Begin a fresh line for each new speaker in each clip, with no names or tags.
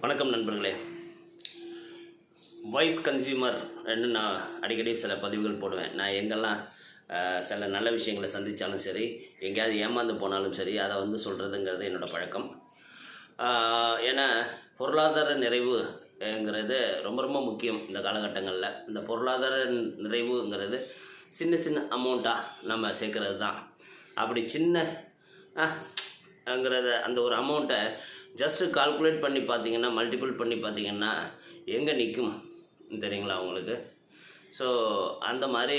வணக்கம் நண்பர்களே voice consumer நான் அடிக்கடி சில பதிவுகள் போடுவேன் நான் எங்கெல்லாம் சில நல்ல விஷயங்களை சந்தித்தாலும் சரி எங்கேயாவது ஏமாந்து போனாலும் சரி அதை வந்து சொல்கிறதுங்கிறது என்னோடய பழக்கம் ஏன்னா பொருளாதார நிறைவுங்கிறது ரொம்ப ரொம்ப முக்கியம் இந்த காலகட்டங்களில் இந்த பொருளாதார நிறைவுங்கிறது சின்ன சின்ன அமௌண்ட்டாக நம்ம சேர்க்குறது தான் அப்படி சின்ன ங்கிறத அந்த ஒரு அமௌண்ட்டை ஜஸ்ட்டு கால்குலேட் பண்ணி பார்த்தீங்கன்னா மல்டிபிள் பண்ணி பார்த்தீங்கன்னா எங்கே நிற்கும் தெரியுங்களா உங்களுக்கு? ஸோ அந்த மாதிரி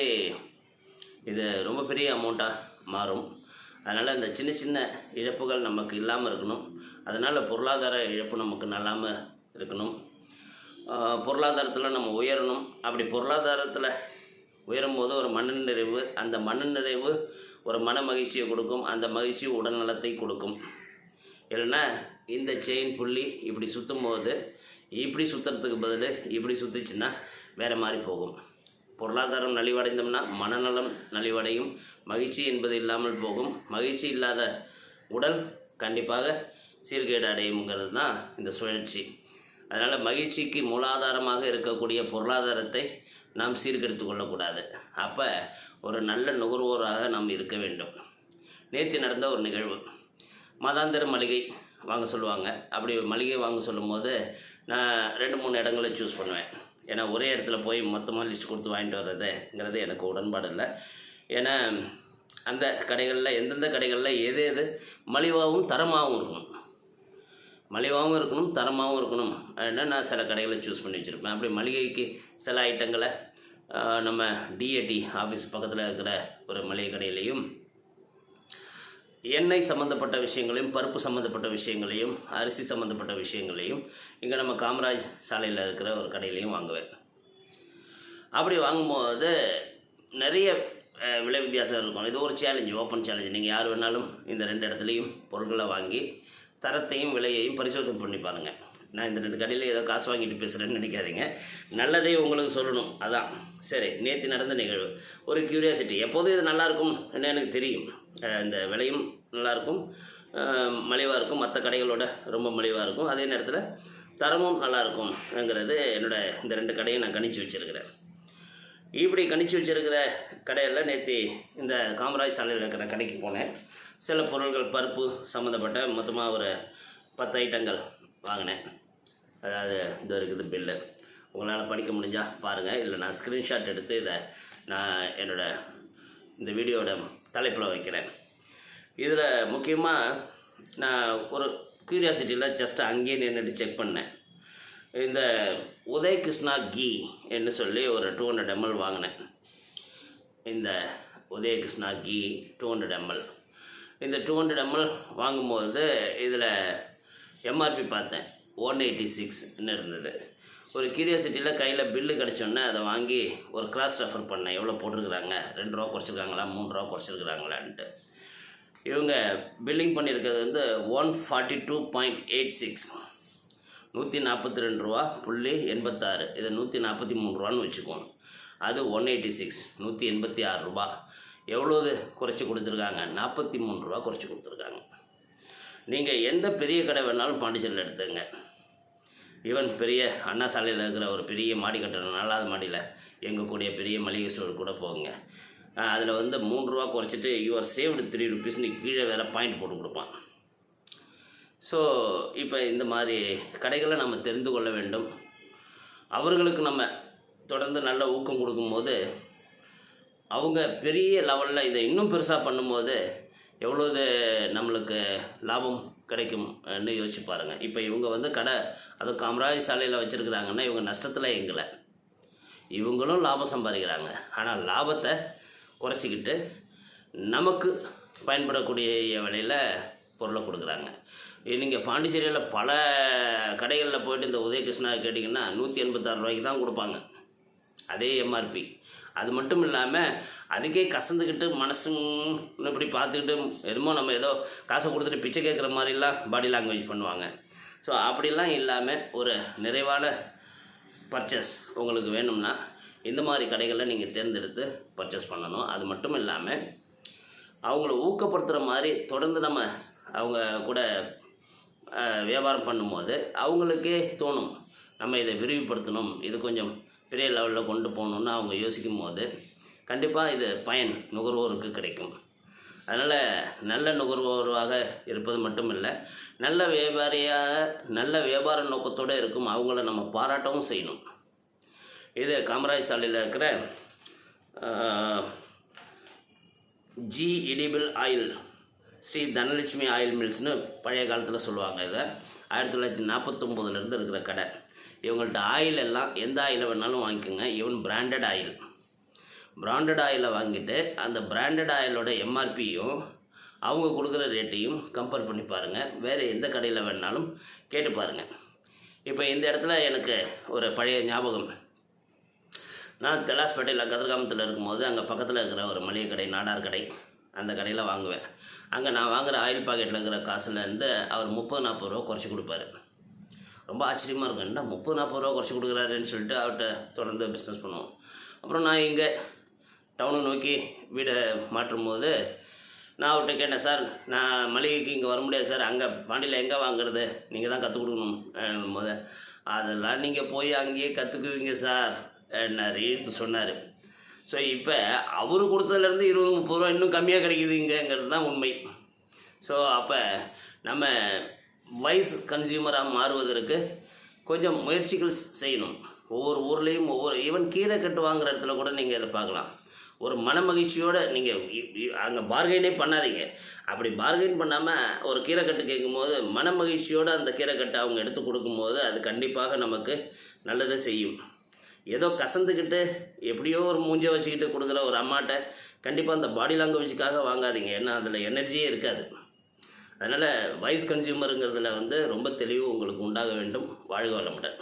இது ரொம்ப பெரிய அமௌண்ட்டாக மாறும். அதனால் இந்த சின்ன சின்ன இழப்புகள் நமக்கு இல்லாமல் இருக்கணும். அதனால் பொருளாதார இழப்பு நமக்கு நல்லாமல் இருக்கணும். பொருளாதாரத்தில் நம்ம உயரணும். அப்படி பொருளாதாரத்தில் உயரும் போது ஒரு மன நிறைவு அந்த மன நிறைவு ஒரு மன மகிழ்ச்சியை கொடுக்கும். அந்த மகிழ்ச்சி உடல் நலத்தை கொடுக்கும். இல்லைன்னா இந்த செயின் புள்ளி இப்படி சுற்றும் போது இப்படி சுற்றுறதுக்கு பதில் இப்படி சுற்றுச்சுன்னா வேறு மாதிரி போகும். பொருளாதாரம் நலிவடைந்தோம்னா மனநலம் நலிவடையும். மகிழ்ச்சி என்பது இல்லாமல் போகும். மகிழ்ச்சி இல்லாத உடல் கண்டிப்பாக சீர்கேடு அடையுங்கிறது தான் இந்த சுழற்சி. அதனால் மகிழ்ச்சிக்கு மூலாதாரமாக இருக்கக்கூடிய பொருளாதாரத்தை நாம் சீர்கெடுத்து கொள்ளக்கூடாது. அப்போ ஒரு நல்ல நுகர்வோராக நாம் இருக்க வேண்டும். நேற்று நடந்த ஒரு நிகழ்வு. மதாந்திர மளிகை வாங்க சொல்லுவாங்க. அப்படி மளிகை வாங்க சொல்லும்போது நான் ரெண்டு மூணு இடங்களை சூஸ் பண்ணுவேன். ஏன்னா ஒரே இடத்துல போய் மொத்தமாக லிஸ்ட் கொடுத்து வாங்கிட்டு வர்றதுங்கிறது எனக்கு உடன்பாடு இல்லை. ஏன்னா அந்த கடைகளில் எந்தெந்த கடைகளில் எது எது மலிவாகவும் தரமாகவும் இருக்கணும். மலிவாகவும் இருக்கணும் தரமாகவும் இருக்கணும். அப்படின்னா நான் சில கடைகளை சூஸ் பண்ணி வச்சுருப்பேன். அப்படி மளிகைக்கு சில ஐட்டங்களை நம்ம டிஏடி ஆஃபீஸ் பக்கத்தில் இருக்கிற ஒரு மளிகை கடையிலையும் எண்ணெய் சம்மந்தப்பட்ட விஷயங்களையும் பருப்பு சம்மந்தப்பட்ட விஷயங்களையும் அரிசி சம்மந்தப்பட்ட விஷயங்களையும் இங்கே நம்ம காமராஜ் சாலையில் இருக்கிற ஒரு கடையிலையும் வாங்குவேன். அப்படி வாங்கும்போது நிறைய விலை வித்தியாசம் இருக்கும். இது ஒரு சேலஞ்சு ஓப்பன் சேலஞ்சு நீங்கள் யார் வேணாலும் இந்த ரெண்டு இடத்துலையும் பொருட்களை வாங்கி தரத்தையும் விலையையும் பரிசோதனை பண்ணி பாருங்கள் நான் இந்த ரெண்டு கடையில் ஏதோ காசு வாங்கிட்டு பேசுகிறேன்னு நினைக்காதீங்க. நல்லதே உங்களுக்கு சொல்லணும். அதான். சரி நேற்று நடந்த நிகழ்வு. ஒரு கியூரியாசிட்டி எப்போதும் இது நல்லாயிருக்கும் என்ன எனக்கு தெரியும். இந்த விலையும் நல்லாயிருக்கும். மலிவாக இருக்கும். மற்ற கடைகளோட ரொம்ப மலிவாக இருக்கும். அதே நேரத்தில் தரமும் நல்லாயிருக்கும்ங்கிறது என்னோட இந்த ரெண்டு கடையும் நான் கணிச்சு வச்சுருக்கிறேன். இப்படி கணிச்சு வச்சிருக்கிற கடையில் நேற்று இந்த காமராஜ் சாலையில் இருக்கிற கடைக்கு போனேன். சில பொருள்கள் பருப்பு சம்மந்தப்பட்ட மொத்தமாக ஒரு பத்து ஐட்டங்கள் வாங்கினேன். அதாவது இது இருக்குது பில்லு. உங்களால் படிக்க முடிஞ்சால் பாருங்கள் இல்லை நான் ஸ்க்ரீன்ஷாட் எடுத்து இதை நான் என்னோடய இந்த வீடியோட தலைப்பில் வைக்கிறேன். இதில் முக்கியமாக நான் ஒரு க்யூரியாசிட்டியில் ஜஸ்ட் அங்கேயே நின்றுட்டு செக் பண்ணேன். இந்த உதய் கிருஷ்ணா கீ என்று சொல்லி ஒரு டூ ஹண்ட்ரட் எம்எல் வாங்கினேன். இந்த Udaya Krishna key two hundred ML இந்த டூ ஹண்ட்ரட் எம்எல் வாங்கும்போது இதில் எம்ஆர்பி பார்த்தேன் ஒன் எயிட்டி சிக்ஸ்ன்னு இருந்தது. ஒரு கியூரியாசிட்டியில் கையில் பில்லு கிடச்சோன்னே அதை வாங்கி ஒரு கிளாஸ் ரெஃபர் பண்ணேன். எவ்வளோ போட்டிருக்கிறாங்க? ரெண்டு ரூபா குறைச்சிருக்காங்களா? மூணு ரூபா குறைச்சிருக்கிறாங்களான்ட்டு. இவங்க பில்லிங் பண்ணியிருக்கிறது வந்து one forty two point eight six நூற்றி நாற்பத்தி ரெண்டு ரூபா புள்ளி எண்பத்தாறு. இதை நூற்றி நாற்பத்தி மூணு ரூபான்னு வச்சுக்கோங்க அது ஒன் எயிட்டி சிக்ஸ் நூற்றி எண்பத்தி ஆறு ரூபா. எவ்வளோது குறைச்சி கொடுத்துருக்காங்க? நாற்பத்தி மூணு ரூபா குறைச்சி கொடுத்துருக்காங்க. நீங்கள் எந்த பெரிய கடை வேணாலும் பாண்டிச்சேரியில் எடுத்துங்க ஈவன் பெரிய அண்ணா சாலையில் இருக்கிற ஒரு பெரிய மாடி கட்டணம் நாலாவது மாடியில் எங்கக்கூடிய பெரிய மளிகை ஸ்டோர் கூட போங்க. அதில் வந்து மூணு ரூபா குறைச்சிட்டு யூஆர் சேவ்டு த்ரீ ருபீஸ்னு கீழே வேறு பாயிண்ட் போட்டு கொடுப்பான். ஸோ இப்போ இந்த மாதிரி கடைகளை நம்ம தெரிந்து கொள்ள வேண்டும். அவர்களுக்கு நம்ம தொடர்ந்து நல்ல ஊக்கம் கொடுக்கும்போது அவங்க பெரிய லெவலில் இதை இன்னும் பெருசாக பண்ணும்போது எவ்வளோது உங்களுக்கு லாபம் கிடைக்கும்னு யோசிச்சு பாருங்கள் இப்போ இவங்க வந்து கடை அதுவும் காமராஜ் சாலையில் வச்சுருக்குறாங்கன்னா இவங்க நஷ்டத்தில் எங்களை இவங்களும் லாபம் சம்பாதிக்கிறாங்க. ஆனால் லாபத்தை குறைச்சிக்கிட்டு நமக்கு பயன்படக்கூடிய விலையில் பொருளை கொடுக்குறாங்க. நீங்கள் பாண்டிச்சேரியில் பல கடைகளில் போயிட்டு இந்த உதயகிருஷ்ணா கேட்டிங்கன்னா நூற்றி எண்பத்தாறு ரூபாய்க்கு தான் கொடுப்பாங்க. அதே எம்ஆர்பி அது மட்டும் இல்லாமல் அதுக்கே கசந்துக்கிட்டு மனசும் இப்படி பார்த்துக்கிட்டு என்னமோ நம்ம ஏதோ காசை கொடுத்துட்டு பிச்சை கேட்குற மாதிரிலாம் பாடி லாங்குவேஜ் பண்ணுவாங்க. ஸோ அப்படிலாம் இல்லாமல் ஒரு நிறைவான பர்ச்சேஸ் உங்களுக்கு வேணும்னா இந்த மாதிரி கடைகளில் நீங்கள் தேர்ந்தெடுத்து பர்ச்சேஸ் பண்ணணும். அது மட்டும் இல்லாமல் அவங்கள ஊக்கப்படுத்துகிற மாதிரி தொடர்ந்து நம்ம அவங்க கூட வியாபாரம் பண்ணும்போது அவங்களுக்கே தோணும். நம்ம இதை விரிவுபடுத்தணும். இது கொஞ்சம் பெரிய லெவலில் கொண்டு போகணுன்னு அவங்க யோசிக்கும் போது கண்டிப்பாக இது பயன் நுகர்வோருக்கு கிடைக்கும். அதனால் நல்ல நுகர்வோராக இருப்பது மட்டும் இல்லை நல்ல வியாபாரியாக நல்ல வியாபார நோக்கத்தோடு இருக்கும் அவங்கள நம்ம பாராட்டவும் செய்யணும். இது காமராஜ் சாலையில் இருக்கிற G edible oil Sri Dhanalakshmi oil மில்ஸ்னு பழைய காலத்தில் சொல்லுவாங்க இதை. ஆயிரத்தி தொள்ளாயிரத்தி நாற்பத்தொம்போதுலேருந்து இருக்கிற கடை. இவங்கள்ட்ட ஆயில் எல்லாம் எந்த ஆயில் வேணாலும் வாங்கிக்கோங்க. ஈவன் பிராண்டட் ஆயில் பிராண்டட் ஆயிலை வாங்கிட்டு அந்த பிராண்டட் ஆயிலோட எம்ஆர்பியும் அவங்க கொடுக்குற ரேட்டையும் கம்பேர் பண்ணி பாருங்கள் வேறு எந்த கடையில் வேணாலும் கேட்டு பாருங்கள் இப்போ இந்த இடத்துல எனக்கு ஒரு பழைய ஞாபகம். நான் தெலாஸ்பேட்டையில் கதிர்காமத்தில் இருக்கும்போது அங்கே பக்கத்தில் இருக்கிற ஒரு மளிகை கடை நாடார் கடை அந்த கடையில் வாங்குவேன். அங்கே நான் வாங்குற ஆயில் பாக்கெட்டில் இருக்கிற காசுலேருந்து அவர் முப்பது நாற்பது ரூபா குறைச்சி கொடுப்பாரு. ரொம்ப ஆச்சரியமாக இருக்கும். என்ன முப்பது நாற்பது ரூபா குறைச்சி கொடுக்குறாருன்னு சொல்லிட்டு அவர்கிட்ட தொடர்ந்து பிஸ்னஸ் பண்ணுவோம். அப்புறம் நான் இங்கே டவுனை நோக்கி வீடை மாற்றும் போது நான் அவர்கிட்ட கேட்டேன் சார் நான் மளிகைக்கு இங்கே வர முடியாது சார். அங்கே பாண்டியில் எங்கே வாங்குறது? நீங்கள் தான் கற்றுக் கொடுக்கணும். போது அதெல்லாம் நீங்கள் போய் அங்கேயே கற்றுக்குவீங்க சார். என்னார் இழுத்து சொன்னார். ஸோ இப்போ அவர் கொடுத்ததுலேருந்து இருபது முப்பது ரூபா இன்னும் கம்மியாக கிடைக்குது இங்கேங்கிறது தான் உண்மை. ஸோ அப்போ நம்ம வைஸ் கன்சியூமராக மாறுவதற்கு கொஞ்சம் முயற்சிகள் செய்யணும். ஒவ்வொரு ஊர்லேயும் ஒவ்வொரு ஈவன் கீரை கட்டு வாங்குற இடத்துல கூட நீங்கள் இதை பார்க்கலாம். ஒரு மன மகிழ்ச்சியோடு நீங்கள் அங்கே பார்கெயினே பண்ணாதீங்க. அப்படி பார்கெயின் பண்ணாமல் ஒரு கீரைக்கட்டு கேட்கும்போது மன மகிழ்ச்சியோடு அந்த கீரைக்கட்டை அவங்க எடுத்து கொடுக்கும்போது அது கண்டிப்பாக நமக்கு நல்லதை செய்யும். ஏதோ கசந்துக்கிட்டு எப்படியோ ஒரு மூஞ்சை வச்சுக்கிட்டு கொடுக்குற ஒரு அம்மாட்ட கண்டிப்பாக அந்த பாடி லாங்குவேஜுக்காக வாங்காதீங்க. ஏன்னா அதில் எனர்ஜியே இருக்காது. அதனால் வைஸ் கன்சியூமருங்கிறதுல வந்து ரொம்ப தெளிவு உங்களுக்கு உண்டாக வேண்டும். வாழ்க வளமுடன்.